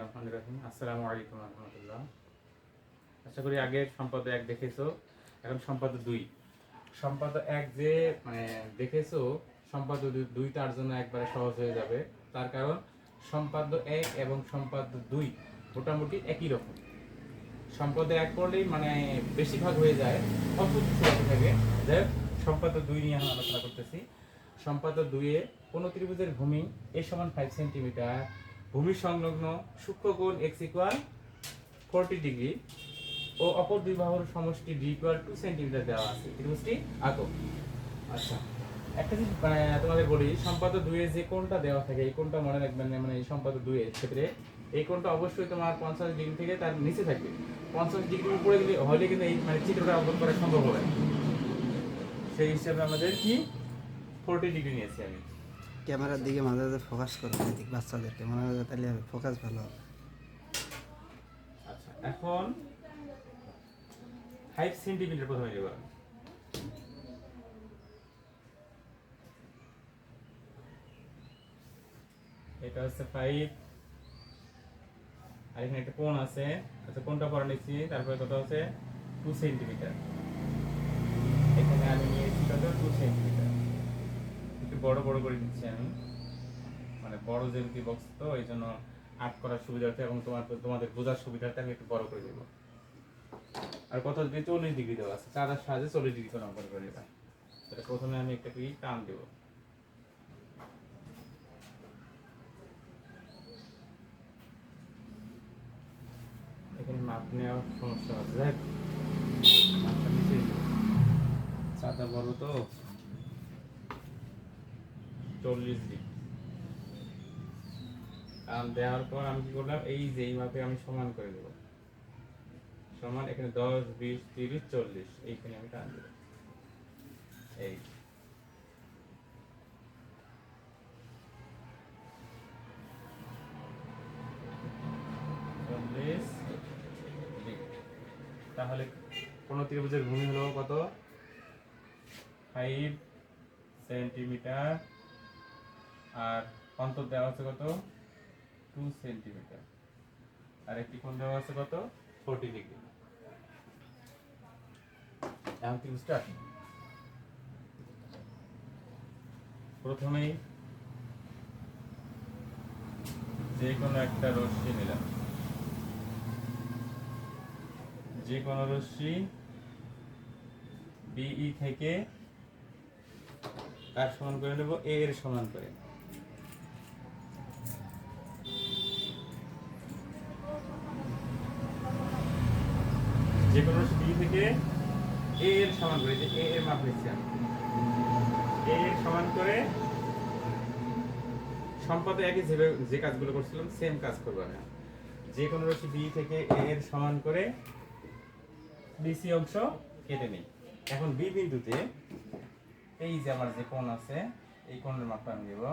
রহমান রহিম। আসসালামু আলাইকুম রহমতুল্লাহ। আশা করি সম্পাদ এক দেখেছ, এখন সম্পাদ দুই। সম্পাদ এক যে মানে দেখেছ, সম্পাদ দুই তার জন্য একবারে সহজ হয়ে যাবে। তার কারণ সম্পাদ্য এক এবং সম্পাদ্য দুই মোটামুটি একই রকম। সম্পাদ্য এক করলেই মানে বেশিরভাগ হয়ে যায় অল্প থাকে। যাই সম্পাদ্য দুই নিয়ে আমি আলোচনা করতেছি। সম্পাদ্য দুইয়ে কোন ত্রিভুজের ভূমি এ সমান ফাইভ সেন্টিমিটার ভূমি সংলগ্ন সূক্ষ্মকোণ এক্স ইকুয়াল ফোরটি ডিগ্রি ও অপর দুই বাহুর সমষ্টি ডি ইকুয়াল টু সেন্টিমিটার দেওয়া আছে। ত্রিভুজটি আঁকো। আচ্ছা। একটা জিনিস মানে তোমাদের বলি সম্পাদ্য দুইয়ে যে কোণটা দেওয়া থাকে, এই কোণটা মনে রাখবেন মানে এই সম্পাদ্য দুইয়ের ক্ষেত্রে, এই কোণটা অবশ্যই তোমার পঞ্চাশ ডিগ্রি থেকে তার নিচে থাকবে। পঞ্চাশ ডিগ্রি উপরে গেলে হলে কিন্তু এই মানে চিত্রটা অঙ্কন করা সম্ভব হবে। সেই হিসাবে আমাদের কি? ফোরটি ডিগ্রি নিয়েছি আমি। ক্যামেরার দিকে মাঝে মাঝে ফোকাস করবে এদিক বাচ্চাদেরকে। মনে হয় তাহলে ফোকাস ভালো হবে। আচ্ছা এখন ফাইভ সেন্টিমিটার প্রথমে নেব। এটা হচ্ছে ফাইভ আর এখানে একটা কোণ আছে। আচ্ছা কোনটা পরে নিচ্ছি। তারপরে কত হচ্ছে টু সেন্টিমিটার এখানে আমি নিয়েছি কত? টু সেন্টিমিটার বড় বড় করে দিচ্ছি আমি। মানে বড় জ্যামিতি বক্স তো এই জন্য আর্ট করার সুবিধার্থে এবং তোমার, তোমাদের বোঝার সুবিধার্থে আমি একটু বড় করে দেবো। আর কত দিয়ে চল্লিশ ডিগ্রি দেওয়া আছে? চাঁদার সাহায্যে চল্লিশ ডিগ্রি করে অঙ্কন করে দেবা। তাহলে প্রথমে আমি একটা কি টান দেবো। এখানে মাপ নেওয়ার সমস্যা আছে। চাঁদা বড় তো। চল্লিশ ডিগ্রি দেওয়ার পর আমি কি করলাম, এই যে এই মাপে আমি সমান করে দেবো। সমান এখানে দশ, বিশ, তিরিশ, চল্লিশ, এইখানে আমি টান দেবো। এই। তাহলে কোন ত্রিভুজের ভূমি হলো কত? ফাইভ সেন্টিমিটার আর অন্তর দেওয়া আছে কত? টু সেন্টিমিটার আর একটি কোণ দেওয়া আছে কত? ফোরটি ডিগ্রি এখন প্রথমেই যে কোনো একটা রশ্মি নিলাম। যে কোনো রশ্মি বিই থেকে কার সমান করে নেব? এ এর সমান করে যে কোনো বি থেকে এ এর সমান করে এ এর মাপ নিচ্ছি এ এর সমান করে সম্পদে একই যে যে কাজগুলো করছিলাম সেম কাজ করব আমি। যে কোনো রশ্মি বি থেকে এ এর সমান করে বিসি অংশ কেটে নেই। এখন বি বিন্দুতে এই যে আমার যে কোণ আছে, এই কোণের মাপটা আমি দেব।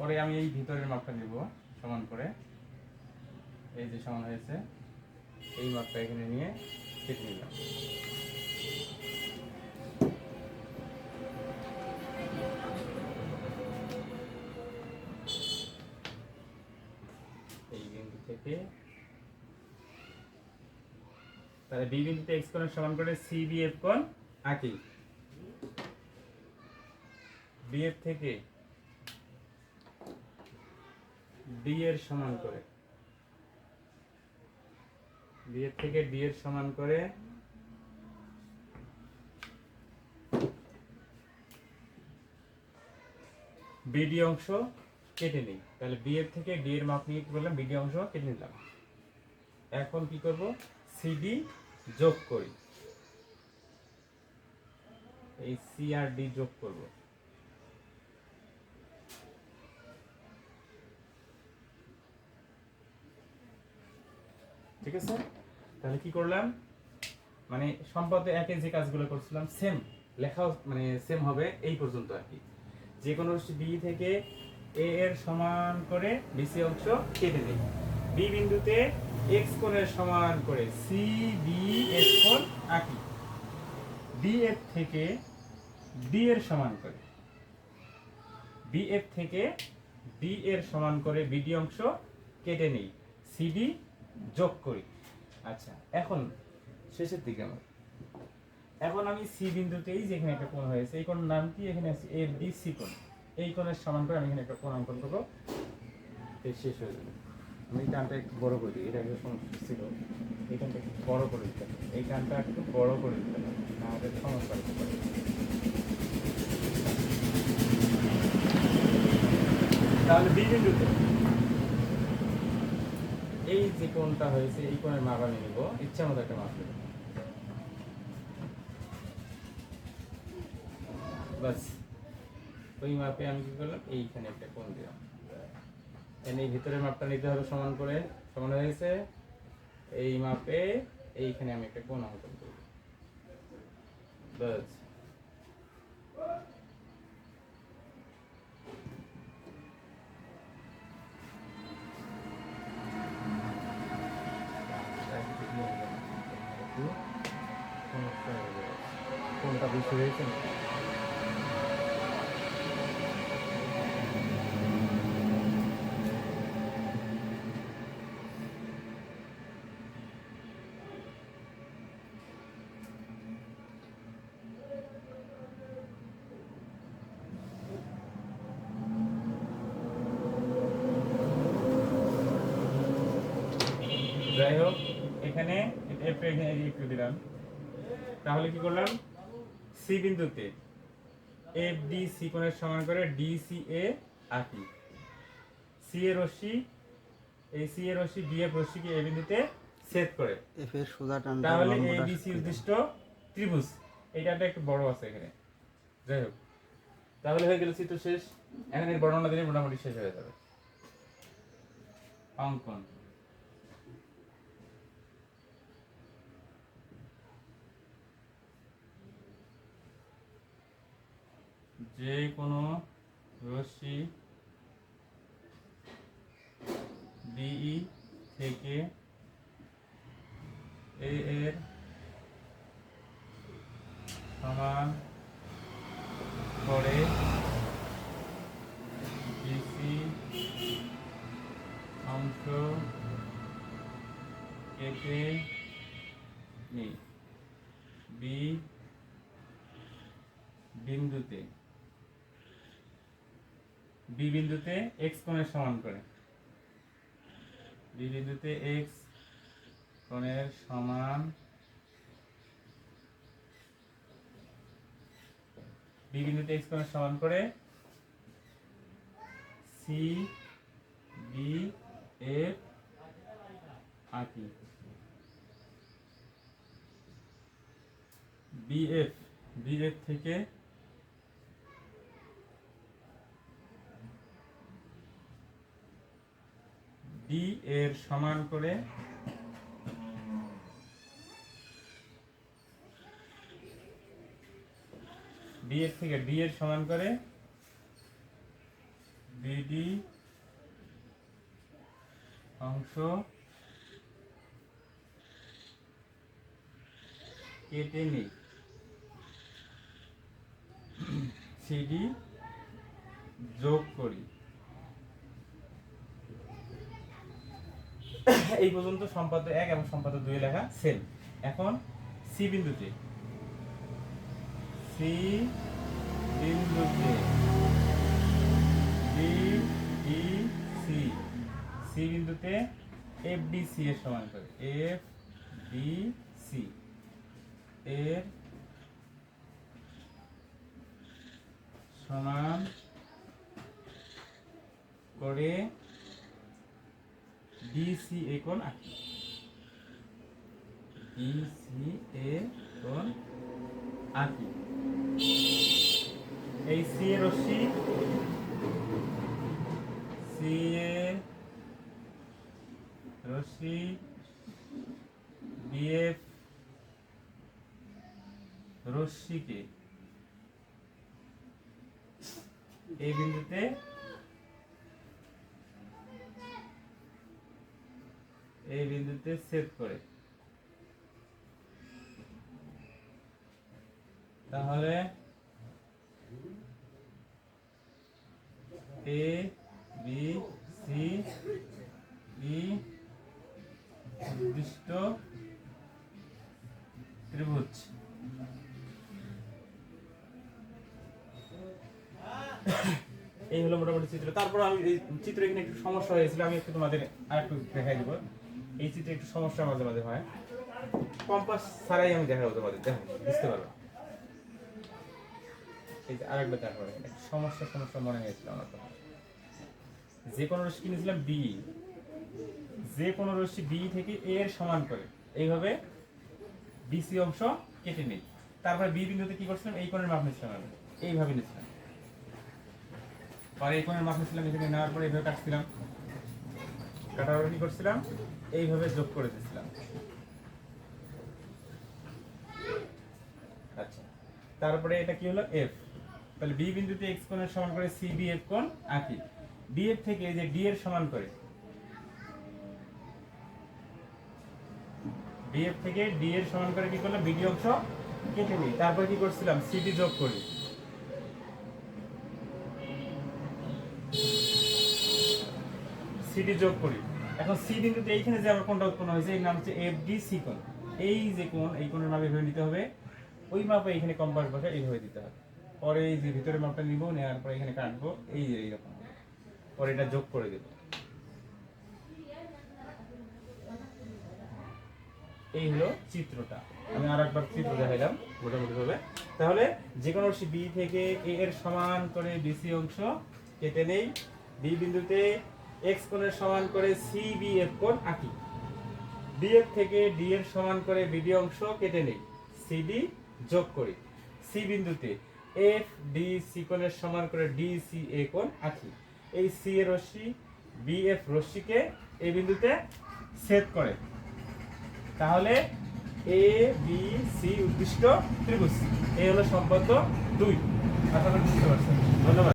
পরে আমি এই ভিতরের মাপটা দেব সমান করে। এই যে সমান হয়েছে, এই মাপটা এখানে নিয়ে কেটে নিলাম। এই বিন্দু থেকে তাহলে বি বিন্দুতে এক্স কোণের সমান করে সি বি এফ কোণ আঁকি। বিএফ থেকে ডি এর সমান করে। বিএফ থেকে ডি এর সমান করে বিডি অংশ কেটে নিই। তাহলে বিএফ থেকে ডি এর মাপ নিয়ে কি করলাম? বিডি অংশ কেটে নিলাম। এখন কি করব? সিডি যোগ করি। এই সি আর ডি যোগ করব। ঠিক আছে? তাহলে কি করলাম? মানে সম্পদে একে যে কাজগুলো করছিলাম সেম লেখাও মানে সেম হবে এই পর্যন্ত আর কি। যে কোনো বি থেকে এ এর সমান করে বিসি অংশ কেটে দিই বি বিন্দুতে এক্স কোণের সমান করে সি বি এক্স কোণ আঁকি ডি এফ থেকে ডি এর সমান করে। বি এফ থেকে ডি এর সমান করে বিডি অংশ কেটে নেই। সিডি যোগ করি। আচ্ছা এখন শেষের দিকে আমার। এখন আমি সি বিন্দুতেই যেখানে একটা কোণ হয়েছে, এই কোণের নাম কি? এখানে আছে এফ ডি সি কোণ। এই কোণের সমান করে আমি এখানে একটা কোণ অঙ্কন করব। এই শেষ হয়ে যাবে। আমি এই টানটা একটু বড় করে দিই, এটা একটা সমস্যা ছিল। এই টানটা একটু বড় করে দিতে হবে। এই টানটা একটু বড় করে দিতে হবে হলে সমস্যা হতে পারে। তাহলে বি বিন্দুতে এই যে কোণটা হয়েছে, এই কোণের মাপ আমি নেব। ইচ্ছা মতো একটা মাপ নেব। বাস, ওই মাপে আমি কি করলাম? এইখানে একটা কোণ দিলাম। এই ভিতরের মাপটা নিতে হবে সমান করে। সমান হয়েছে এই মাপে এইখানে আমি একটা কোণ অঙ্কন করব। বাস কোনটা বেশি হয়েছে যাই হোক এখানে দিলাম তাহলে কি করলাম সি বিন্দুতে এফ ডি সি কোণের সমান করে ডি সি এ আঁকি সি এর রশ্মি এই সি এর রশ্মি ডি এফ রশ্মিকে এ বিন্দুতে ছেদ করে। এফ এর সোজা টানটা তাহলে এ বি সি উদ্দিষ্ট ত্রিভুজ। এইটাটা একটু বড় আছে এখানে। যাই হোক। তাহলে হয়ে গেল চিত্র শেষ। এখন এর বর্ণনা দিলে মোটামুটি শেষ হয়ে যাবে। অঙ্কন। যে কোনো রশ্মি ডিই থেকে এ এর সমান করে বিসি অংশ কেটে নিই। বি বিন্দুতে। বি বিন্দুতে এক্স কোণের সমান করে। বি বিন্দুতে এক্স কোণের সমান বি বিন্দুতে এক্স কোণের সমান করে সি বি এফ আঁকি। বিএফ বিএফ থেকে ডি এর সমান করে বি এর থেকে ডি এর সমান করে বিডি অংশ কেটে নেই। সিডি যোগ করি। এই পর্যন্ত সম্পাদ্য এক এবং সম্পাদ্য দুই লেখা সেম। এখন সি বিন্দুতে। সি বিন্দুতে। D C. সি বিন্দুতে এফ, ডি, সি এর সমান করে এফ, ডি, সি। এর সমান করে ডিসি এ কোণ আঁকি। ডিসি এ কোণ আঁকি। এই সি এর রশ্মি? সি এ রশ্মি। বিএফ রশ্মিকে। এই বিন্দুতে এই বিন্দুতে ছেদ করে। তাহলে A B C E e, নির্দিষ্ট ত্রিভুজ। এই হলো মোটামুটি চিত্র। তারপর আমি চিত্র এখানে একটু সমস্যা হয়েছিল, আমি একটু তোমাদের আরেকটু দেখাই দেবো। এই একটু সমস্যা মাঝে মাঝে হয়। কম্পাস ছাড়াই আমি দেখাবো তোমাদের দেখো, বুঝতে পারব এই যে আরেকবার দেখো একটা সমস্যা সমস্যা মনে হয়েছিল আমার তখন যে কোনো রশ্মি কিনেছিলাম বি যে কোনো রশ্মি বি থেকে এ এর সমান করে। এইভাবে বিসি অংশ কেটে নিই। তারপরে বি বিন্দুতে কি করছিলাম? এই কোণের মাপ নিচ্ছিলাম আমি। এইভাবে নিচ্ছিলাম। পরে এই কোণের মাপ নিচ্ছিলাম, এখানে নেওয়ার পরে এইভাবে কাটছিলাম। কাটার পরে কি করছিলাম, এইভাবে যোগ করে দিচ্ছিলাম আচ্ছা তারপরে এটা কি হলো? এফ তাহলে বি বিন্দুতে এক্স কোণের সমান করে সি বি এফ কোণ আঁকি। বি এফ থেকে এই যে ডি এর সমান করে বিএফ থেকে ডি এর সমান করে কি করলাম? বিডি অংশ কেটে নিই। তারপর কি করছিলাম? সিডি যোগ করি। সিডি যোগ করি। এখন সি বিন্দুতে এইখানে যে আমার কোণটা উৎপন্ন হয়েছে এই নাম হচ্ছে এফ ডি সি কোণ। এই যে কোণ, এই কোণের মাপ এইভাবে নিতে হবে। ওই মাপে এখানে কম্পাস বসে এইভাবে দিতে হবে। পরে এই যে ভিতরের মাপটা নিব, নেওয়ার পরে এখানে কাটবো, এই যে এইরকম। পরে এটা যোগ করে দেবো। এই হলো চিত্রটা। আমি আর একবার চিত্র দেখাইলাম মোটামুটি ভাবে তাহলে যে কোনো বি থেকে এ এর সমান করে বিসি অংশ কেটে নেই। বি বিন্দুতে এক্স কোণের সমান করে সি বি এফ কোণ আঁকি। বিএফ থেকে ডি এর সমান করে বিডি অংশ কেটে নেই। সিডি যোগ করি। সি বিন্দুতে এফ ডি সি কোণের সমান করে ডি সি এ কোণ আঁকি। এই সি এর রশ্মি বি এফ রশ্মিকে এই বিন্দুতে ছেদ করে। তাহলে এ বি সি উদ্দিষ্ট ত্রিভুজ। এই হলো সম্পর্ক দুই। আশা করি বুঝতে পারছেন। ধন্যবাদ।